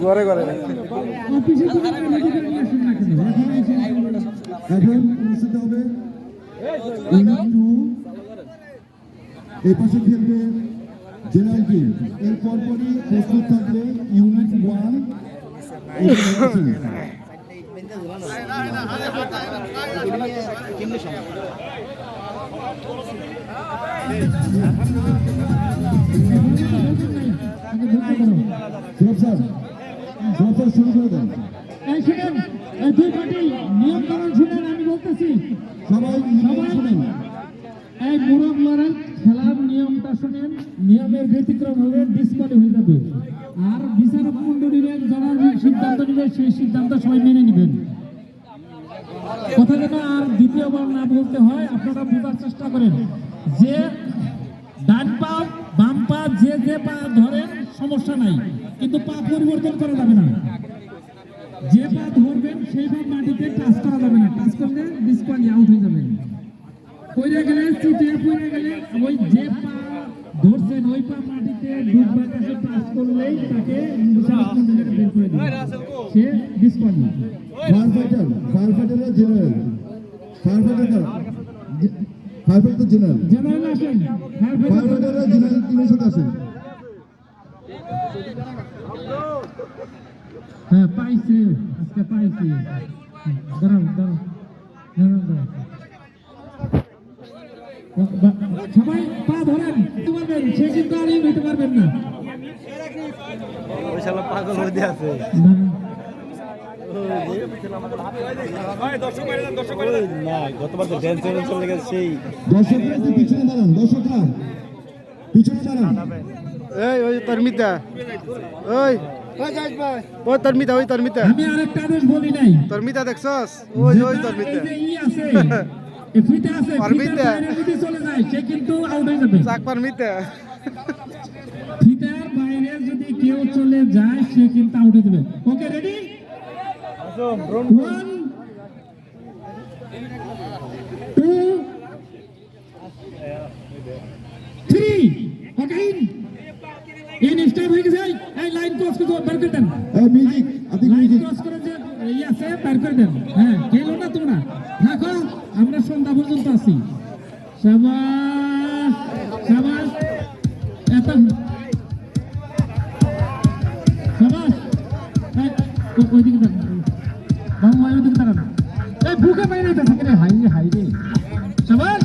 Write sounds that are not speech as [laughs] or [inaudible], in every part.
ঘরে ঘরে এখন অনুষ্ঠিত হবে এই পাশে খেলবে জেনারেল টিম এর পরপরই প্রস্তুত থাকবে ইউনিট ওয়ান স্যার স্যার শুরু করে দেন এই শুনেন এই দুই পার্টি নিয়ম কানুন শুনেন আমি বলতেছি সবাই ইউনিট শুনেন। এই মুরগ লড়াই খেলার নিয়মটা শুনেন নিয়মের ব্যতিক্রম হলে ডিসকালি হয়ে যাবে। আর বিচারক মন্ডলীরা যারা সিদ্ধান্ত নেবে সেই সিদ্ধান্ত সবাই মেনে নেবেন। কথা যেন আর দ্বিতীয়বার না বলতে হয়, আপনারা বোঝার চেষ্টা করেন। যে ডান পা, বাম পা যে যে পা ধরেন সমস্যা নাই। কিন্তু পা পরিবর্তন করা যাবে না। যে পা ধরবেন, সেই পা মাটিতে টাচ করা যাবে না। টাচ করলে ডিসকালি আউট হয়ে যাবেন পড়ে গেলে চিটে পড়ে গেলে ওই যে পা ধরছেন, ওই পা মাটিতে ডুববার কাছে টাচ করলেই তাকে বের করে সে ডিসকালি fire fighter fire ফাইটাররা general. Fire fighter fire fighter general. General আসেন। ফায়ার ফায়ার ফাইটাররা জেনারেল টিমের সাথে আসেন। হ্যাঁ পাইছে। আজকে পাইছে। দাঁড়াও দাঁড়াও। দাঁড়াও দাঁড়াও। বা- বা- সবাই পা ধরেন। পারবেন সে কিন্তু আর হইতে পারবেন না। পাগল হয়ে আছে। না। ওই গতবার তো ড্যান্স চলে গেছে সেই দর্শকরা পিছনে দাঁড়ান দর্শকরা পিছনে দাঁড়ান এই ওই তোর ওই ওই তোর ওই তোর আমি আরেকটা আদেশ বলি নাই। তোর দেখছস? ওই ওই তোর যেটা মিতা এই যে ই আছে, [laughs] এই ফিতে আছে, আর ফিতার মিতে। বাইরে যদি চলে যায়, সে কিন্তু out হয়ে যাবে। চাকপার মিতা ফিতার বাইরে যদি কেউ চলে যায় সে কিন্তু আউট হয়ে যাবে। Okay ready okay in in start হয়ে গেছে এই লাইন ক্রস করে দাও, বের করে দেন এই মিউজিক আপনি লাইন মিউজিক ক্রস করে যে ই আছে বের করে দেন হ্যাঁ খেলো না তোমরা থাকো আমরা সন্ধ্যা পর্যন্ত আছি সাবাস সাবাস এত ও- ওইদিকে দাঁড়ান বাবা ওইদিকে দাঁড়ান এই বুকে বাইরে এটা থাকে রে হাই রে হাই রে সাবাস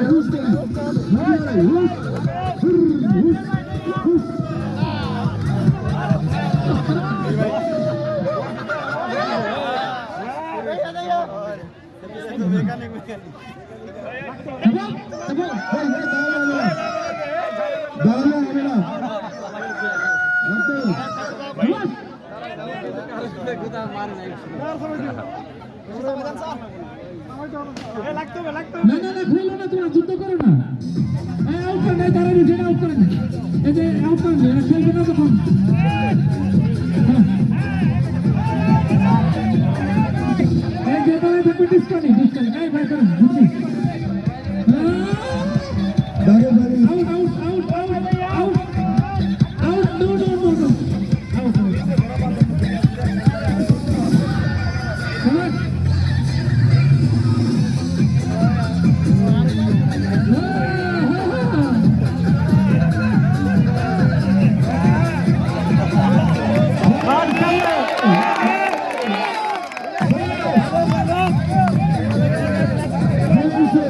সবাই একসাথে হবে না না না না যুদ্ধ করো না। আউট এই দাঁড়ান উঠে আউট করেন এই যে, আউট করে এরা খেলবে না তখন।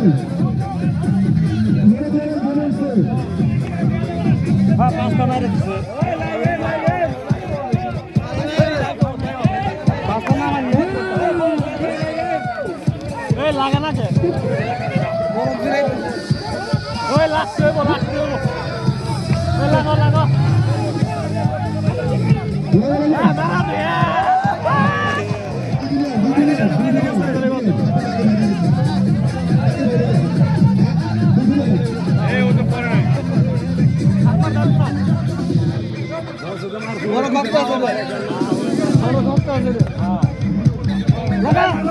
বসে ধরে ধরে ধরে বসে বড় কষ্ট আছে ভাই বড় কষ্ট আছে রে লাগা લગા